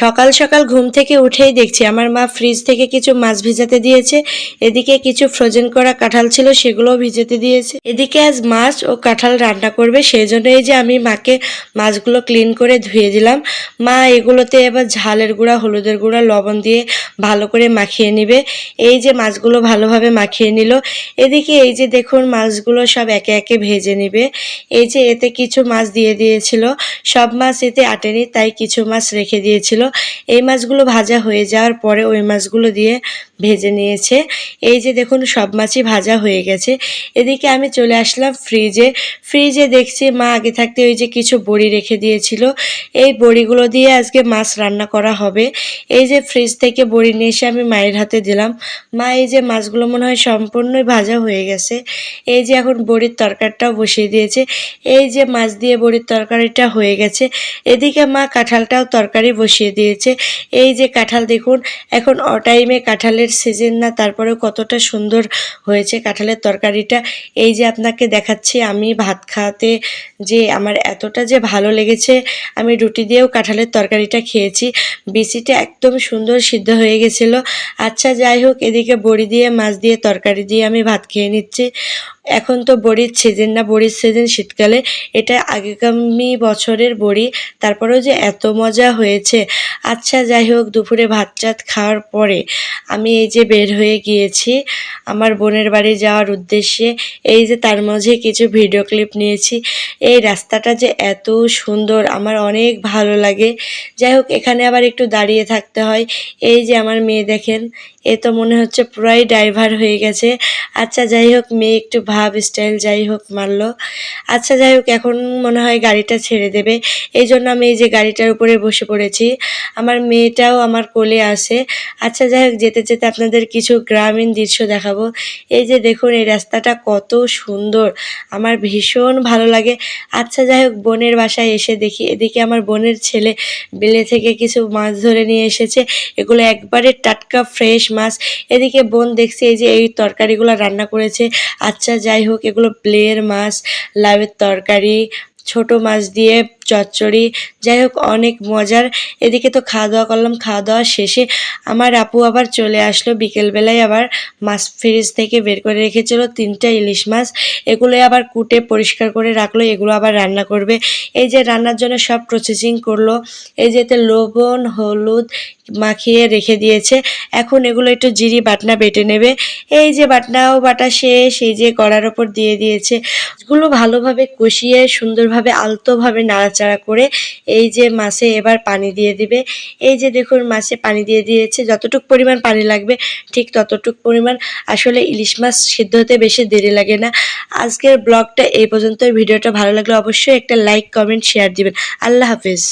সকাল সকাল ঘুম থেকে উঠেই দেখছি আমার মা ফ্রিজ থেকে কিছু মাছ ভিজাতে দিয়েছে। এদিকে কিছু ফ্রোজেন করা কাঁঠাল ছিল, সেগুলোও ভিজাতে দিয়েছে। এদিকে আজ মাছ ও কাঁঠাল রান্না করবে সেই জন্য এই যে আমি মাকে মাছগুলো ক্লিন করে ধুয়ে দিলাম। মা এগুলোতে এবার ঝালের গুঁড়া, হলুদের গুঁড়া, লবণ দিয়ে ভালো করে মাখিয়ে নিবে। এই যে মাছগুলো ভালোভাবে মাখিয়ে নিল। এদিকে এই যে দেখুন মাছগুলো সব একে একে ভেজে নিবে। এই যে এতে কিছু মাছ দিয়ে দিয়েছিল। সব মাছ এতে আটেনি, তাই কিছু মাছ রেখে দিয়েছিল। এই মাছগুলো ভাজা হয়ে যাওয়ার পরে ওই মাছগুলো দিয়ে ভেজে নিয়েছে। এই যে দেখুন, সব মাছই ভাজা হয়ে গেছে। এদিকে আমি চলে আসলাম ফ্রিজে। ফ্রিজে দেখছি মা আগে থাকতে ওই যে কিছু বড়ি রেখে দিয়েছিল। এই বড়িগুলো দিয়ে আজকে মাছ রান্না করা হবে। এই যে ফ্রিজ থেকে বড়ি নিয়ে এসে আমি মায়ের হাতে দিলাম। মা, এই যে মাছগুলো মনে হয় সম্পূর্ণই ভাজা হয়ে গেছে। এই যে এখন বড়ির তরকারিটাও বসিয়ে দিয়েছে। এই যে মাছ দিয়ে বড়ির তরকারিটা হয়ে গেছে। এদিকে মা কাঁঠালটাও তরকারি বসিয়ে দিয়েছে। এই যে কাঁঠাল দেখুন, এখন অটাইমে কাঁঠালের সিজন না, তারপরেও কতটা সুন্দর হয়েছে কাঁঠালের তরকারিটা। এই যে আপনাকে দেখাচ্ছি, আমি ভাত খাওয়াতে যে আমার এতটা যে ভালো লেগেছে, আমি রুটি দিয়েও কাঁঠালের তরকারিটা খেয়েছি। বিচিটা একদম সুন্দর সিদ্ধ হয়ে গেছিল। আচ্ছা যাই হোক, এদিকে বড়ি দিয়ে, মাছ দিয়ে, তরকারি দিয়ে আমি ভাত খেয়ে নিচ্ছি। এখন তো বড়ির সিজন না, বড়ির সিজন শীতকালে। এটা আগেগামী বছরের বড়ি, তারপরেও যে এত মজা হয়েছে। আচ্ছা যাই হোক দুপুরে ভাত চাত খাওয়ার পরে আমি এই যে বের হয়ে গিয়েছি, আমার বোনের বাড়ি যাওয়ার উদ্দেশ্যে, এই যে তার মাঝে কিছু ভিডিও ক্লিপ নিয়েছি, এই রাস্তাটা যে এত সুন্দর, আমার অনেক ভালো লাগে। যাই হোক এখানে আবার একটু দাঁড়িয়ে থাকতে হয়। এই যে আমার মেয়ে দেখেন এ তো মনে হচ্ছে পুরাই ড্রাইভার হয়ে গেছে। আচ্ছা যাই হোক, মেয়ে একটু ভাব, স্টাইল যাই হোক মারলো। আচ্ছা যাই হোক, এখন মনে হয় গাড়িটা ছেড়ে দেবে। এই জন্য আমি এই যে গাড়িটার উপরে বসে পড়েছি। আমার মেয়েটাও আমার কোলে আসে আচ্ছা যাই হোক, যেতে যেতে আপনাদের কিছু গ্রামীণ দৃশ্য দেখাবো। এই যে দেখুন, এই রাস্তাটা কত সুন্দর। আমার ভীষণ ভালো লাগে। আচ্ছা যাই হোক, বোনের বাসায় এসে দেখি। এদিকে আমার বোনের ছেলে, বিলে থেকে কিছু মাছ ধরে নিয়ে এসেছে। এগুলো একবারে টাটকা, ফ্রেশ মাছ। এদিকে বোন দেখছে এই যে এই তরকারিগুলো রান্না করেছে। আচ্ছা যাই হোক, এগুলো প্লের মাছ, লাউয়ের তরকারি, ছোট মাছ দিয়ে চচ্চড়ি। যাই হোক, অনেক মজার। এদিকে তো খাওয়া দাওয়া করলাম। খাওয়া দাওয়া শেষে আমার আপু আবার চলে আসলো। বিকেলবেলায় আবার মাছ ফ্রিজ থেকে বের করে রেখেছিল তিনটা ইলিশ মাছ। এগুলো আবার কুটে পরিষ্কার করে রাখল। এগুলো আবার রান্না করবে। এই যে রান্নার জন্য সব প্রসেসিং করল। এই যেতে লবণ, হলুদ মাখিয়ে রেখে দিয়েছে। এখন এগুলো একটু জিরি বাটনা বেটে নেবে। এই যে বাটনাও বাটা শেষ। এই যে কড়ার ওপর দিয়ে দিয়েছে। এগুলো ভালোভাবে কষিয়ে, সুন্দরভাবে আলতোভাবে নাড়াচাড়া করে এই যে মাছে এবার পানি দিয়ে দিবে। এই যে দেখুন মাছে পানি দিয়ে দিয়েছে, যতটুক পরিমাণ পানি লাগবে ঠিক ততটুক পরিমাণ। আসলে ইলিশ মাছ সিদ্ধ হতে বেশি দেরি লাগে না। আজকের ব্লগটা এই পর্যন্ত ভিডিওটা ভালো লাগলে অবশ্যই একটা লাইক কমেন্ট শেয়ার দিবেন। আল্লাহ হাফিজ।